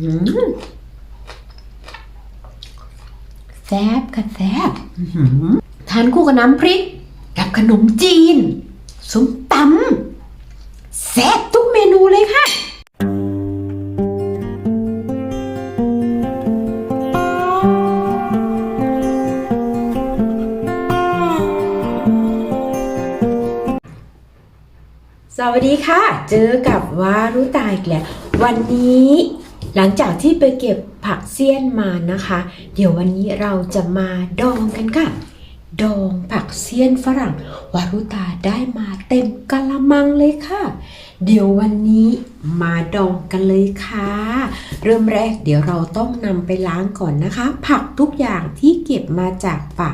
อืมแซ่บค่ะแซ่บอื้อหือทานคู่กับน้ำพริก กับขนมจีนส้มตำแซ่บทุกเมนูเลยค่ะสวัสดีค่ะ เจอกับวารุตาอีกแล้ว วันนี้ หลังจากที่ไปเก็บผักเสี้ยนมานะคะ เดี๋ยววันนี้เราจะมาดองกันค่ะ ดองผักเสี้ยนฝรั่งวารุตาได้มาเต็มกะละมังเลยค่ะ เดี๋ยววันนี้มาดองกันเลยค่ะ เริ่มแรกเดี๋ยวเราต้องนำไปล้างก่อนนะคะ ผักทุกอย่างที่เก็บมาจากป่า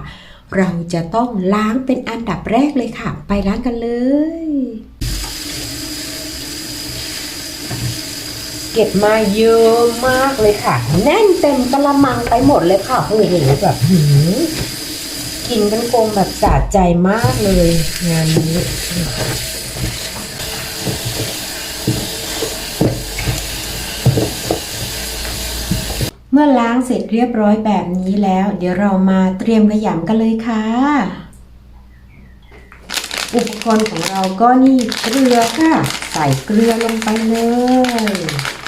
เราจะต้องล้างเป็นอันดับแรกเลยค่ะ ไปล้างกันเลย เก็บมาเยอะมากเลยค่ะ แน่นเต็มกระมังไปหมดเลยค่ะโอ้โหแบบหืกินกันโกงแบบสะใจมากเลย งานนี้เมื่อล้างเสร็จเรียบร้อยแบบนี้แล้ว เดี๋ยวเรามาเตรียมขยำกันเลยค่ะ อุปกรณ์ของเราก็นี่เกลือค่ะ ใส่เกลือลงไปเลย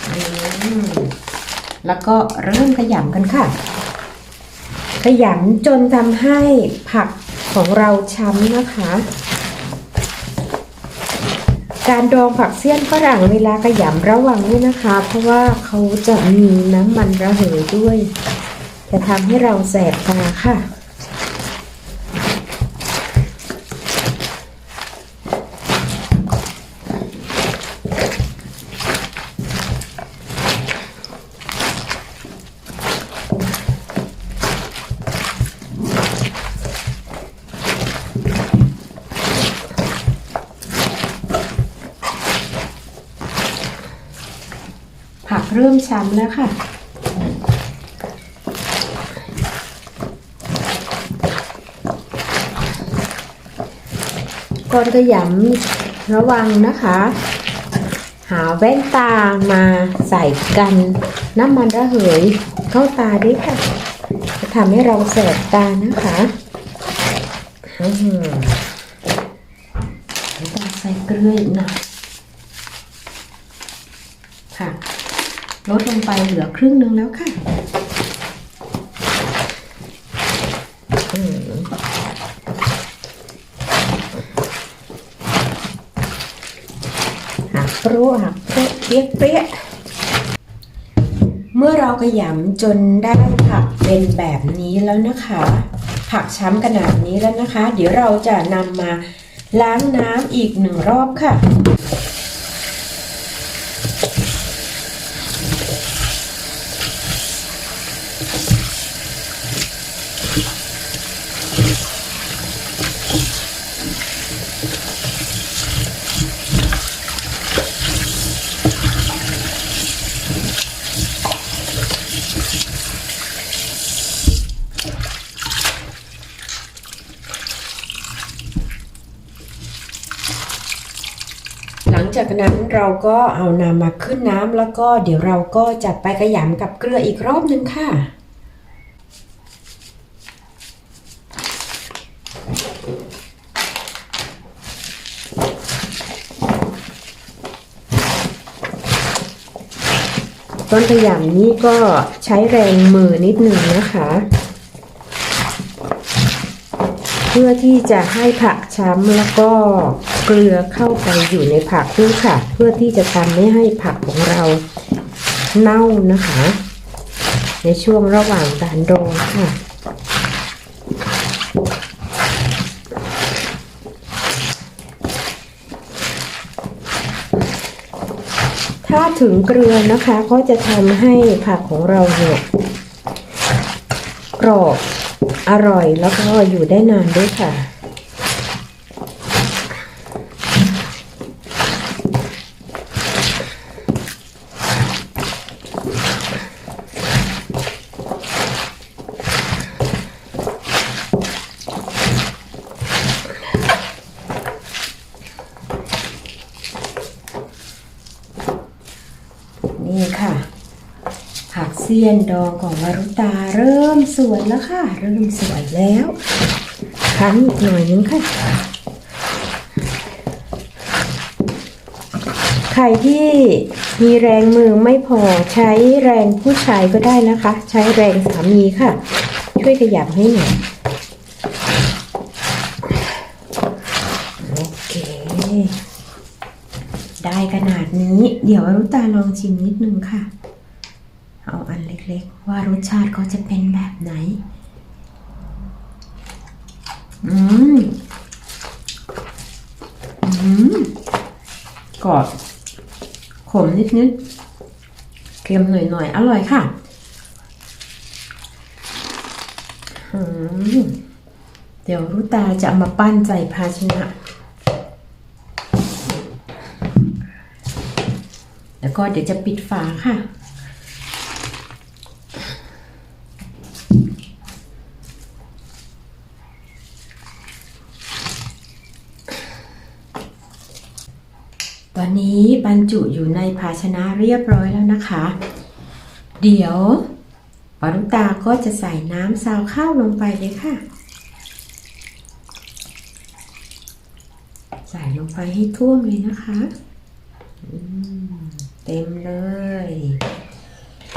แล้วก็เริ่มขยำกันค่ะ ขยำจนทำให้ผักของเราช้ำนะคะ การดองผักเสี้ยนฝรั่งเวลาขยำระวังด้วยนะคะ เพราะว่าเขาจะมีน้ำมันระเหยด้วย จะทำให้เราแสบตาค่ะ เริ่มช้ำแล้วค่ะ ก่อนขยำระวังนะคะ หาแว่นตามาใส่กันน้ำมันระเหยเข้าตาด้วยค่ะจะทำให้เราแสบตานะคะใส่เกลืออีกหน่อยค่ะ ลดลงไปเหลือครึ่งหนึ่งแล้วค่ะหักโปรหักโปรเปียเปรี้ยเมื่อเราขยำจนได้ผักเป็นแบบนี้แล้วนะคะ ผักช้ำขนาดนี้แล้วนะคะ เดี๋ยวเราจะนำมาล้างน้ำอีกหนึ่งรอบค่ะ หลัง จากนั้นเราก็เอานำมาขึ้นน้ำแล้วก็เดี๋ยวเราก็จะไปขยำกับเกลืออีกรอบหนึ่งค่ะ ต้นขยำนี่ก็ใช้แรงมือนิดหนึ่งนะคะ เพื่อที่จะให้ผักช้ำแล้วก็เกลือเข้าไปอยู่ในผักด้วยค่ะ เพื่อที่จะทำไม่ให้ผักของเราเน่านะคะ ในช่วงระหว่างการดองค่ะ ถึงเกลือนะคะ ก็จะทำให้ผักของเราเนี่ยกรอบอร่อยแล้วก็อยู่ได้นานด้วยค่ะ เตียนดองของวารุตาเริ่มสวยแล้วค่ะ เริ่มสวยแล้วคั้นอีกหน่อยนึงค่ะ ใครที่มีแรงมือไม่พอใช้แรงผู้ชายก็ได้นะคะ ใช้แรงสามีค่ะ ช่วยขยับให้หน่อยโอเค ได้ขนาดนี้ เดี๋ยววารุตาลองชิมนิดนึงค่ะ เอาอันเล็กๆ ว่ารสชาติเขาจะเป็นแบบไหน อืม อืมกรอบขมนิดๆ เค็มหน่อยๆ อร่อยค่ะ เดี๋ยวรุตาจะเอามาปั้นใส่ภาชนะ แล้วก็เดี๋ยวจะปิดฝาค่ะ อนนี้บรรจุอยู่ในภาชนะเรียบร้อยแล้วนะคะ เดี๋ยวปารุตาก็จะใส่น้ำซาวข้าวลงไปเลยค่ะ ใส่ลงไปให้ท่วมเลยนะคะเต็มเลย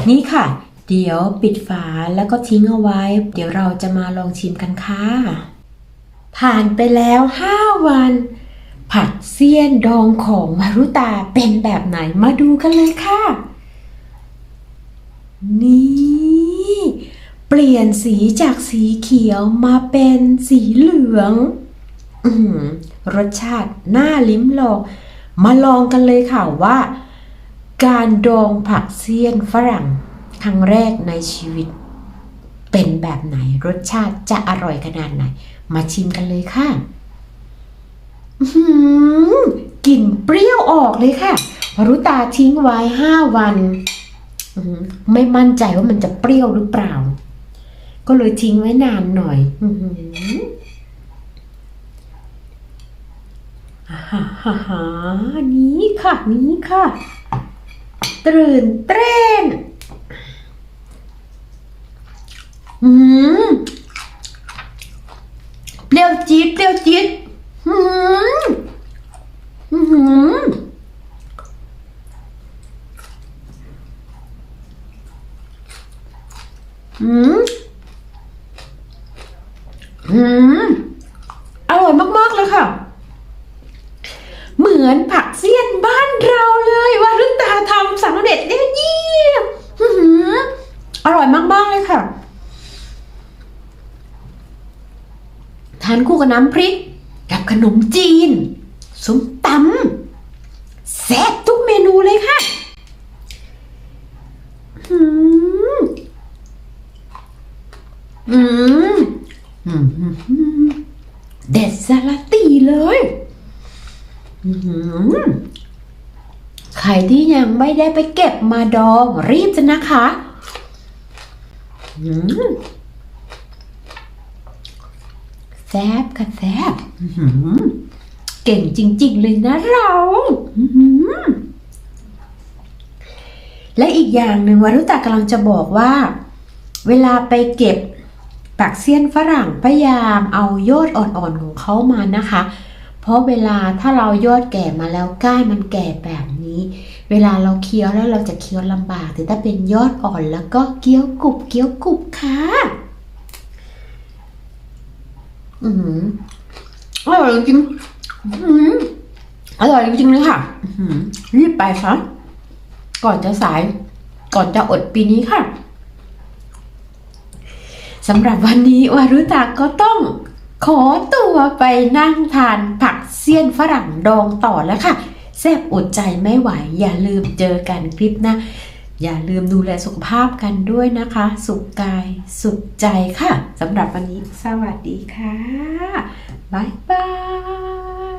นี่ค่ะ เดี๋ยวปิดฝาแล้วก็ทิ้งเอาไว้ เดี๋ยวเราจะมาลองชิมกันค่ะ ผ่านไปแล้ว 5 วัน ผัดเสี้ยนดองของมารุตาเป็นแบบไหนมาดูกันเลยค่ะ นี่ เปลี่ยนสีจากสีเขียวมาเป็นสีเหลืองอรสชาติน่าลิ้มลอง มาลองกันเลยค่ะว่า การดองผักเสี้ยนฝรั่งครั้งแรกในชีวิต เป็นแบบไหนรสชาติจะอร่อยขนาดไหน มาชิมกันเลยค่ะ กลิ่นเปรี้ยวออกเลยค่ะรุตาทิ้งไว้ห้าวันไม่มั่นใจว่ามันจะเปรี้ยวหรือเปล่า ก็เลยทิ้งไว้นานหน่อยอ่าฮ่าฮ่าฮ่านี้ค่ะ นี้ค่ะ ตื่นเต้นอืมเปรี้ยวจี๊ดเปรี้ยวจี๊ด หืมหืมหืมหืม อร่อยมากๆเลยค่ะ เหมือนผักเสี้ยนบ้านเราเลยว่ารุตาทำสำเร็จได้เยี่ยมอร่อยมากๆเลยค่ะ ทานคู่กับน้ำพริก กับขนมจีนส้มตำแซ่บทุกเมนูเลยค่ะอืมอืมอืมอืมอืมเด็ดสลัดตีเลยอืม ใครที่ยังไม่ได้ไปเก็บมาดองรีบจะนะคะแซบค่ะแซบเก่งจริง ๆ เลยนะเราและอีกอย่างหนึ่งวารุตากำลังจะบอกว่า เวลาไปเก็บปักเซียนฝรั่งพยายามเอายอดอ่อนๆของเขามานะคะ เพราะเวลาถ้าเรายอดแก่มาแล้วก้านมันแก่แบบนี้ เวลาเราเคี้ยวแล้วเราจะเคี้ยวลำบากแต่ถ้าเป็นยอดอ่อนแล้วก็เคี้ยวกรุบเคี้ยวกรุบค่ะอืมอร่อยจริงอืมอร่อยจริงเลยค่ะรีบไปซะก่อนจะสายก่อนจะอดปีนี้ค่ะสำหรับวันนี้วารุตาก็ต้อง ขอตัวไปนั่งทานผักเสี้ยนฝรั่งดองต่อแล้วค่ะแซ่บอดใจไม่ไหว อย่าลืมเจอกันคลิปหน้าอย่าลืมดูแลสุขภาพกันด้วยนะคะ สุขกายสุขใจค่ะสำหรับวันนี้สวัสดีค่ะ บ๊ายบาย